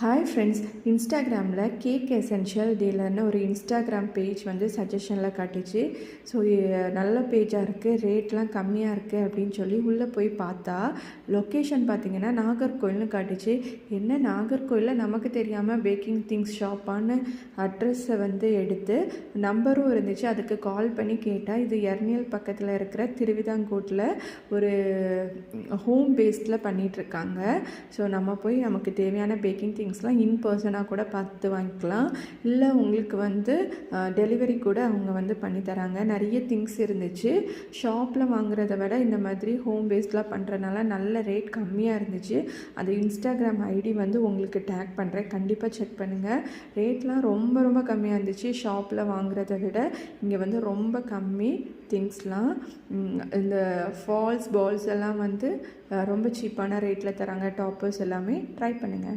Hi friends இன்ஸ்டாகிராமில் cake essential டீலர்னு ஒரு இன்ஸ்டாகிராம் பேஜ் வந்து சஜஷனில் காட்டுச்சு. ஸோ நல்ல பேஜாக இருக்குது ரேட்லாம் கம்மியாக இருக்குது அப்படின்னு சொல்லி உள்ளே போய் பார்த்தா லொக்கேஷன் பார்த்தீங்கன்னா நாகர்கோயில்னு காட்டுச்சு. என்ன நாகர்கோயிலில் நமக்கு தெரியாமல் பேக்கிங் திங்ஸ் ஷாப்பான்னு அட்ரஸை வந்து எடுத்து நம்பரும் இருந்துச்சு. அதுக்கு கால் பண்ணி கேட்டால் இது எர்னியல் பக்கத்தில் இருக்கிற திருவிதாங்கோட்டில் ஒரு ஹோம் பேஸ்டில் பண்ணிகிட்ருக்காங்க ஸோ நம்ம போய் நமக்கு தேவையான பேக்கிங் திங்ஸ் திங்ஸ்லாம் இன் பர்சனாக கூட பார்த்து வாங்கிக்கலாம். இல்லை உங்களுக்கு வந்து டெலிவரி கூட அவங்க வந்து பண்ணி தராங்க. நிறைய திங்ஸ் இருந்துச்சு. ஷாப்பில் வாங்குறத விட இந்த மாதிரி ஹோம் பேஸ்ட்லாம் பண்ணுறனால நல்ல ரேட் கம்மியாக இருந்துச்சு. அது இன்ஸ்டாகிராம் ஐடி வந்து உங்களுக்கு டேக் பண்ணுறேன் கண்டிப்பாக செக் பண்ணுங்கள் ரேட்லாம் ரொம்ப ரொம்ப கம்மியாக இருந்துச்சு. ஷாப்பில் வாங்குறத விட இங்கே வந்து ரொம்ப கம்மி திங்ஸ்லாம் இந்த ஃபால்ஸ் பால்ஸ் எல்லாம் வந்து ரொம்ப சீப்பான ரேட்டில் தராங்க. டாப்பர்ஸ் எல்லாமே ட்ரை பண்ணுங்கள்